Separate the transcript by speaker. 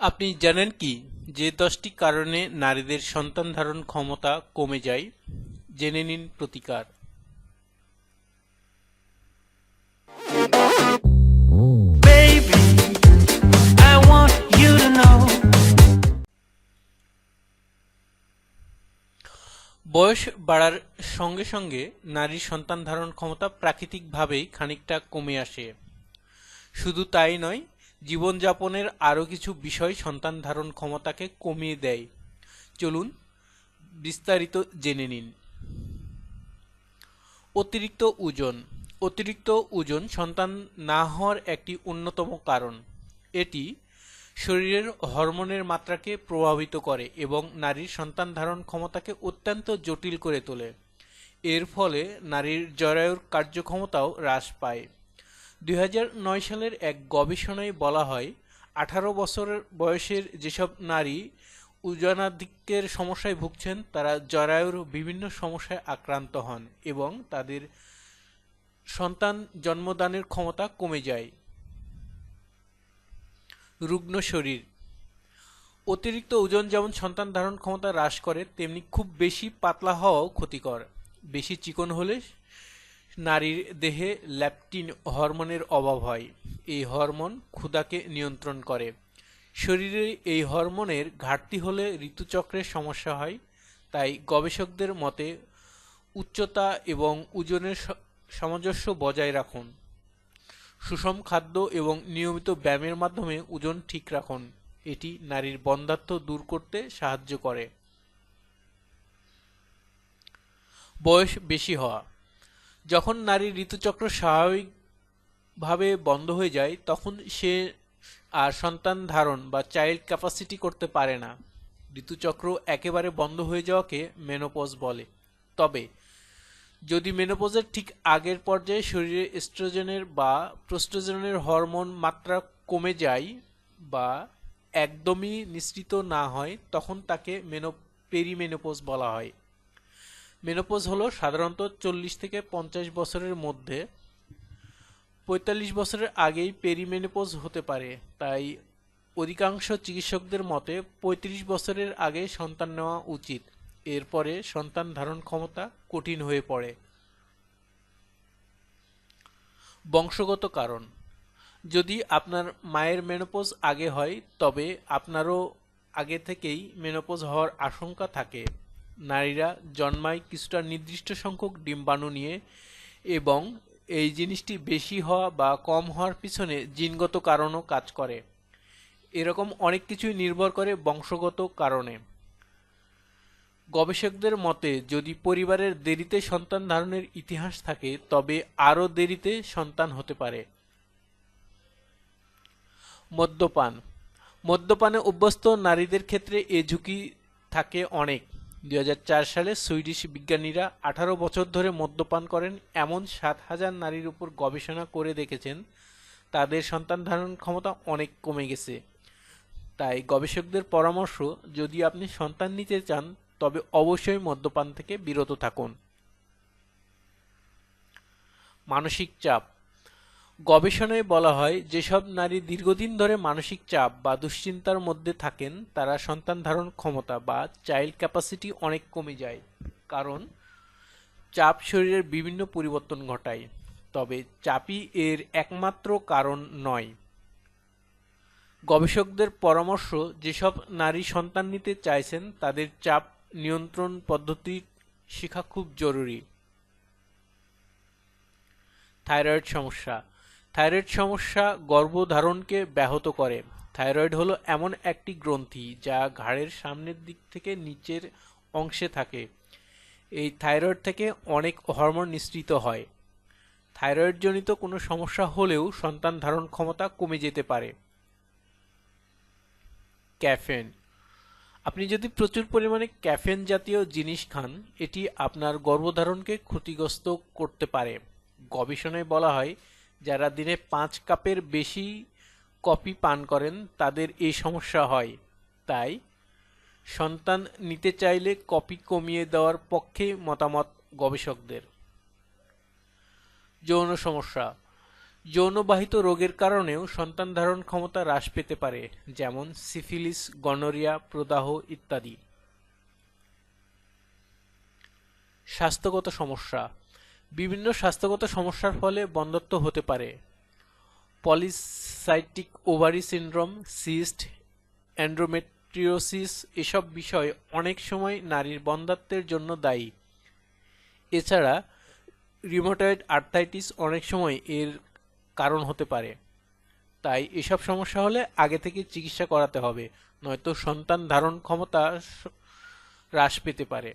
Speaker 1: আপনি জানেন কি? যে দশটি কারণে নারীদের সন্তান ধারণ ক্ষমতা কমে যায়। জেনে নিন প্রতিকার. বয়স বাড়ার সঙ্গে সঙ্গে নারীর সন্তান ধারণ ক্ষমতা প্রাকৃতিকভাবেই খানিকটা কমে আসে। শুধু তাই নয় জীবনযাপনের আরও কিছু বিষয় সন্তান ধারণ ক্ষমতাকে কমিয়ে দেয়। চলুন বিস্তারিত জেনে নিন। অতিরিক্ত ওজন। অতিরিক্ত ওজন সন্তান না হওয়ার একটি অন্যতম কারণ। এটি শরীরের হরমোনের মাত্রাকে প্রভাবিত করে এবং নারীর সন্তান ধারণ ক্ষমতাকে অত্যন্ত জটিল করে তোলে। এর ফলে নারীর জরায়ুর কার্যক্ষমতাও হ্রাস পায়। দুই হাজার নয় সালের এক গবেষণায় বলা হয়, আঠারো বছরের বয়সের যেসব নারী ওজনাধিক্যের সমস্যায় ভুগছেন, তারা জরায়ুর বিভিন্ন সমস্যায় আক্রান্ত হন এবং তাদের সন্তান জন্মদানের ক্ষমতা কমে যায়। রুগ্ন শরীর অতিরিক্ত ওজন যেমন সন্তান ধারণ ক্ষমতা হ্রাস করে, তেমনি খুব বেশি পাতলা হওয়াও ক্ষতিকর। বেশি চিকন হলে নারীর দেহে ল্যাপটিন হরমোনের অভাব হয়। এই হরমোন ক্ষুধাকে নিয়ন্ত্রণ করে। শরীরে এই হরমোনের ঘাটতি হলে ঋতুচক্রের সমস্যা হয়। তাই গবেষকদের মতে উচ্চতা এবং ওজনের সামঞ্জস্য বজায় রাখুন। সুষম খাদ্য এবং নিয়মিত ব্যায়ামের মাধ্যমে ওজন ঠিক রাখুন। এটি নারীর বন্ধাত্ম দূর করতে সাহায্য করে। বয়স বেশি হওয়া। যখন নারীর ঋতুচক্র স্বাভাবিকভাবে বন্ধ হয়ে যায়, তখন সে আর সন্তান ধারণ বা চাইল্ড ক্যাপাসিটি করতে পারে না। ঋতুচক্র একেবারে বন্ধ হয়ে যাওয়াকে মেনোপজ বলে। তবে, যদি মেনোপজের ঠিক আগের পর্যায়ে শরীরে এস্ট্রোজেনের বা প্রোস্টোজেনের হরমোন মাত্রা কমে যায় বা একদমই নিশ্চিত না হয়, তখন তাকে মেনো পেরিমেনোপজ বলা হয়। মেনোপজ হলো সাধারণত চল্লিশ থেকে পঞ্চাশ বছরের মধ্যে। পঁয়তাল্লিশ বছরের আগেই পেরিমেনোপজ হতে পারে, তাই অধিকাংশ চিকিৎসকদের মতে পঁয়ত্রিশ বছরের আগে সন্তান নেওয়া উচিত। এরপরে সন্তান ধারণ ক্ষমতা কঠিন হয়ে পড়ে। বংশগত কারণ। যদি আপনার মায়ের মেনোপজ আগে হয়, তবে আপনারও আগে থেকেই মেনোপজ হওয়ার আশঙ্কা থাকে। নারীরা জন্মায় কিছুটা নির্দিষ্ট সংখ্যক ডিম্বাণু নিয়ে এবং এই জিনিসটি বেশি হওয়া বা কম হওয়ার পিছনে জিনগত কারণও কাজ করে। এরকম অনেক কিছুই নির্ভর করে বংশগত কারণে। গবেষকদের মতে, যদি পরিবারের দেরিতে সন্তান ধারণের ইতিহাস থাকে, তবে আরও দেরিতে সন্তান হতে পারে। মদ্যপান। মদ্যপানে অভ্যস্ত নারীদের ক্ষেত্রে এ ঝুঁকি থাকে অনেক। দুই হাজার চার সালে সুইডিশ বিজ্ঞানীরা আঠারো বছর ধরে মদ্যপান করেন, এমন সাত হাজার নারীর উপর গবেষণা করে দেখেছেন, তাদের সন্তান ধারণ ক্ষমতা অনেক কমে গেছে। তাই গবেষকদের পরামর্শ, যদি আপনি সন্তান নিতে চান, তবে অবশ্যই মদ্যপান থেকে বিরত থাকুন। মানসিক চাপ গবেষণায় বলা হয়, যেসব নারী দীর্ঘদিন ধরে মানসিক চাপ বা দুশ্চিন্তার মধ্যে থাকেন, তারা সন্তান ধারণ ক্ষমতা বা চাইল্ড ক্যাপাসিটি অনেক কমে যায়। কারণ, চাপ শরীরের বিভিন্ন পরিবর্তন ঘটায়, তবে চাপই এর একমাত্র কারণ নয়। গবেষকদের পরামর্শ, যেসব নারী সন্তান নিতে চাইছেন, তাদের চাপ নিয়ন্ত্রণ পদ্ধতি শেখা খুব জরুরি। থাইরয়েড সমস্যা থাইরয়েড সমস্যা গর্ভধারণকে ব্যাহত করে। থাইরয়েড হলো এমন একটি গ্রন্থি যা ঘাড়ের সামনের দিক থেকে নিচের অংশে থাকে। এই থাইরয়েড থেকে অনেক হরমোন নিঃসৃত হয়। থাইরয়েডজনিত কোনো সমস্যা হলেও সন্তান ধারণ ক্ষমতা কমে যেতে পারে। ক্যাফেন। আপনি যদি প্রচুর পরিমাণে ক্যাফেন জাতীয় জিনিস খান, এটি আপনার গর্ভধারণকে ক্ষতিগ্রস্ত করতে পারে। গবেষণায় বলা হয় যারা দিনে পাঁচ কাপের বেশি কফি পান করেন, তাদের এই সমস্যা হয়। তাই সন্তান নিতে চাইলে কপি কমিয়ে দেওয়ার পক্ষে মতামত গবেষকদের। যৌন সমস্যা। যৌনবাহিত রোগের কারণেও সন্তান ধারণ ক্ষমতা হ্রাস পেতে পারে, যেমন সিফিলিস, গনোরিয়া, প্রদাহ ইত্যাদি। স্বাস্থ্যগত সমস্যা। বিভিন্ন স্বাস্থ্যগত সমস্যার ফলে বন্ধ্যত্ব হতে পারে। Polycystic ovary syndrome, cyst, endometriosis এসব বিষয় অনেক সময় নারীর বন্ধাত্বের জন্য দায়ী। এছাড়া রিউমাটয়েড আর্থাইটিস অনেক সময় এর কারণ হতে পারে। তাই এসব সমস্যা হলে আগে থেকে চিকিৎসা করাতে হবে, নয়তো সন্তান ধারণ ক্ষমতা হ্রাস পেতে পারে।